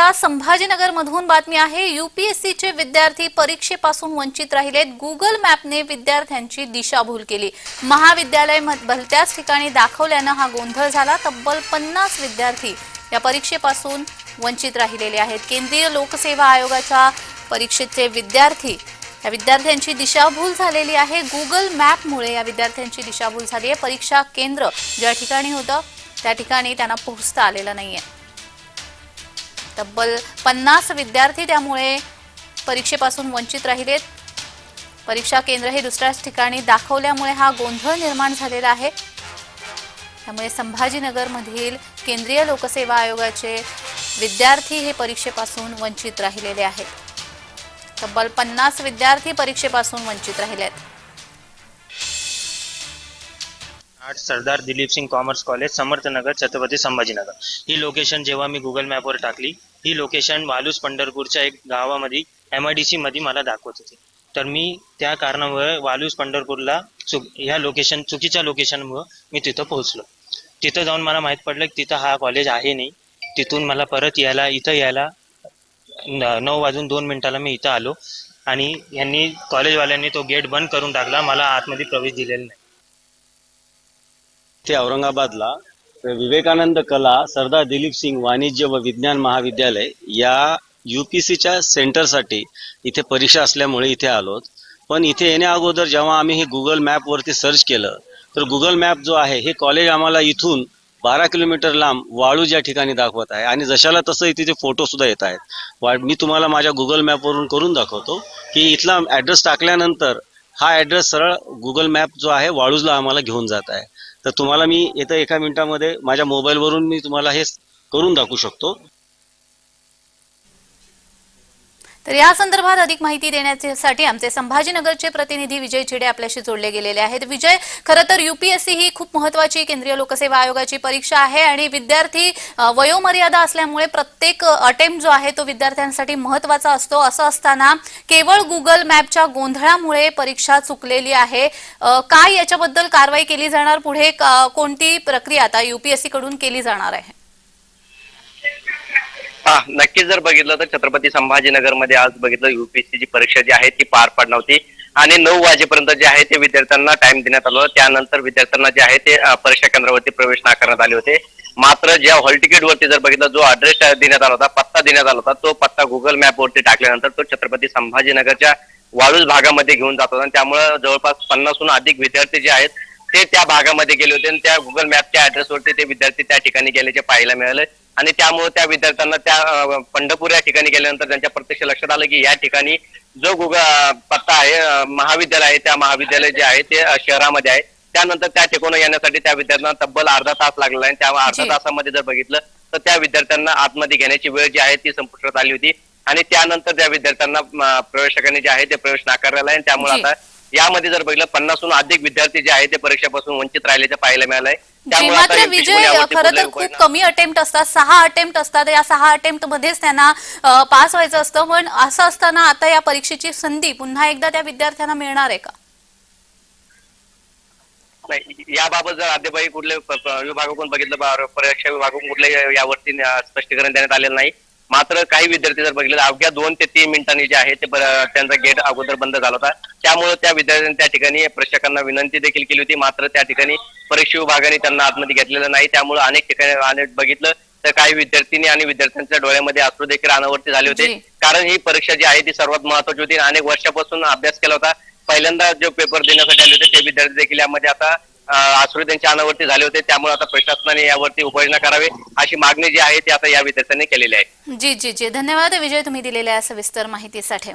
जिल्ह्यातल्या संभाजीनगर मधून बातमी आहे युपीएससीचे विद्यार्थी परीक्षेपासून वंचित राहिलेत. गुगल मॅपने विद्यार्थ्यांची दिशाभूल केली. महाविद्यालय भलत्याच ठिकाणी दाखवल्यानं हा गोंधळ झाला. तब्बल पन्नास विद्यार्थी या परीक्षेपासून वंचित राहिलेले आहेत. केंद्रीय लोकसेवा आयोगाच्या परीक्षेचे विद्यार्थी या विद्यार्थ्यांची दिशाभूल झालेली आहे. गुगल मॅपमुळे या विद्यार्थ्यांची दिशाभूल झाली आहे. परीक्षा केंद्र ज्या ठिकाणी होतं त्या ठिकाणी त्यांना पोहोचता आलेलं नाही आहे तब्बल पन्नास विद्यार्थी त्यामुळे परीक्षेपासून वंचित राहिलेत. परीक्षा केंद्र हे दुसऱ्याच ठिकाणी दाखवल्यामुळे हा गोंधळ निर्माण झालेला आहे. त्यामुळे संभाजीनगरमधील केंद्रीय लोकसेवा आयोगाचे विद्यार्थी हे परीक्षेपासून वंचित राहिलेले आहेत. तब्बल पन्नास विद्यार्थी परीक्षेपासून वंचित राहिले आहेत आठ सरदार दिलीप सिंग कॉमर्स कॉलेज समर्थनगर छत्रपती संभाजीनगर. ही लोकेशन जेव्हा मी गुगल मॅपवर टाकली ही लोकेशन वालूस पंढरपूरच्या एक गावामध्ये एम आय डी सी मध्ये मला दाखवत होती. तर मी त्या कारणामुळे वालूस पंढरपूरला चुक ह्या लोकेशन चुकीच्या लोकेशनमुळं मी तिथं पोहोचलो. तिथं जाऊन मला माहीत पडलं की तिथं हा कॉलेज आहे नाही. तिथून मला परत यायला इथं यायला नऊ वाजून दोन मिनिटाला मी इथं आलो. आणि यांनी कॉलेजवाल्यांनी तो गेट बंद करून टाकला. मला आतमध्ये प्रवेश दिलेला नाही. ते औरंगाबादला. विवेकानंद कला सरदार दिलीप सिंग वाणिज्य व विज्ञान महाविद्यालय या युपीसीच्या सेंटरसाठी इथे परीक्षा असल्यामुळे इथे आलोत. पण इथे येण्या अगोदर जेव्हा आम्ही हे गुगल मॅपवरती सर्च केलं तर गुगल मॅप जो आहे हे कॉलेज आम्हाला इथून बारा किलोमीटर लांब वाळूज या ठिकाणी दाखवत आहे आणि जशाला तसं इथे ते फोटो सुद्धा येत आहेत. वा- मी तुम्हाला माझ्या गुगल मॅपवरून करून दाखवतो की इथला ॲड्रेस टाकल्यानंतर हा ॲड्रेस सरळ गुगल मॅप जो आहे वाळूजला आम्हाला घेऊन जात आहे. तर तुम्हाला मी येत्या एका मिनिटामध्ये माझ्या मोबाईलवरून मी तुम्हाला हे करून दाखवू शकतो. तर या संदर्भात अधिक माहिती देण्यासाठी आमचे संभाजीनगरचे प्रतिनिधी विजय चिडे आपल्याशी जोडले गेलेले आहेत. विजय खरं तर युपीएससी ही खूप महत्वाची केंद्रीय लोकसेवा आयोगाची परीक्षा आहे आणि विद्यार्थी वयोमर्यादा असल्यामुळे प्रत्येक अटेम्प्ट जो आहे तो विद्यार्थ्यांसाठी महत्त्वाचा असतो. असं असताना केवळ गुगल मॅपच्या गोंधळामुळे परीक्षा चुकलेली आहे. काय याच्याबद्दल कारवाई केली जाणार? पुढे कोणती प्रक्रिया आता युपीएससी कडून केली जाणार आहे? हा नक्कीच जर बघितलं तर छत्रपती संभाजीनगरमध्ये आज बघितलं युपीएससी परीक्षा जी आहे ती पार पडणार होती. आणि नऊ वाजेपर्यंत जे आहे ते विद्यार्थ्यांना टाइम देण्यात आला त्यानंतर विद्यार्थ्यांना जे आहे ते परीक्षा केंद्रावरती प्रवेश नाकारण्यात आले होते. मात्र ज्या हॉल तिकीट वरती जर बघितलं जो ऍड्रेस देण्यात आला होता पत्ता देण्यात आला होता तो पत्ता गुगल मॅप वरती टाकल्यानंतर तो छत्रपती संभाजीनगरच्या वाळूज भागामध्ये घेऊन जात होता. त्यामुळे जवळपास पन्नासहून अधिक विद्यार्थी जे आहेत ते त्या भागामध्ये गेले होते. आणि त्या गुगल मॅपच्या ऍड्रेसवरती ते विद्यार्थी त्या ठिकाणी गेल्याचे पाहायला मिळाले. आणि त्यामुळे त्या विद्यार्थ्यांना त्या पंढरपूर या ठिकाणी गेल्यानंतर त्यांच्या प्रत्यक्ष लक्षात आलं की या ठिकाणी जो गुगल पत्ता आहे महाविद्यालय आहे त्या महाविद्यालय जे आहे ते शहरामध्ये आहे त्यानंतर त्या ठिकाणी येण्यासाठी त्या विद्यार्थ्यांना तब्बल अर्धा तास लागलेला आहे त्यामुळे अर्धा. तासामध्ये जर बघितलं तर त्या विद्यार्थ्यांना आतमध्ये घेण्याची वेळ जी आहे ती संपुष्टात आली होती आणि त्यानंतर त्या विद्यार्थ्यांना प्रवेशकांनी जे आहे ते प्रवेश नाकारलेला आहे आणि त्यामुळे. आता यामध्ये जर बघितलं पन्नासहून अधिक विद्यार्थी जे आहे ते परीक्षेपासून वंचित राहिल्याचं पाहायला मिळालंय. मात्र विजय खरं तर खूप कमी अटेम्प्ट असतात. सहा अटेम्प्ट असतात. या सहा अटेम्प्ट मध्येच त्यांना पास व्हायचं असतं. पण असं असताना आता या परीक्षेची संधी पुन्हा एकदा त्या विद्यार्थ्यांना मिळणार आहे का? नाही याबाबत जर अद्यापही कुठले विभागाकडून बघितलं परीक्षा विभागाकडून कुठले यावरती स्पष्टीकरण देण्यात आलेलं नाही. मात्र काही विद्यार्थी जर बघितलं अवघ्या दोन ते तीन मिनिटांनी जे आहे ते त्यांचा गेट अगोदर बंद झाला होता. त्यामुळे त्या विद्यार्थ्यांनी त्या ठिकाणी प्रेक्षकांना विनंती देखील केली होती. मात्र त्या ठिकाणी परीक्षा विभागाने त्यांना आतमध्ये घेतलेलं नाही. त्यामुळे अनेक ठिकाणी अनेक बघितलं तर काही विद्यार्थिनी आणि विद्यार्थ्यांच्या डोळ्यामध्ये अश्रू देखील अनावर्ती झाले होते. कारण ही परीक्षा जी आहे ती सर्वात महत्वाची होती अनेक वर्षापासून अभ्यास केला होता. पहिल्यांदा जो पेपर देण्यासाठी आले होते ते विद्यार्थी देखील यामध्ये आता आसरू त्यांच्या अनावरती झाले होते. त्यामुळे आता प्रशासनाने यावरती उपाययोजना करावी अशी मागणी जी आहे ती आता या विद्यार्थ्यांनी केलेली आहे. जी जी जी. धन्यवाद. विजय तुम्ही दिलेल्या या सविस्तर माहितीसाठी.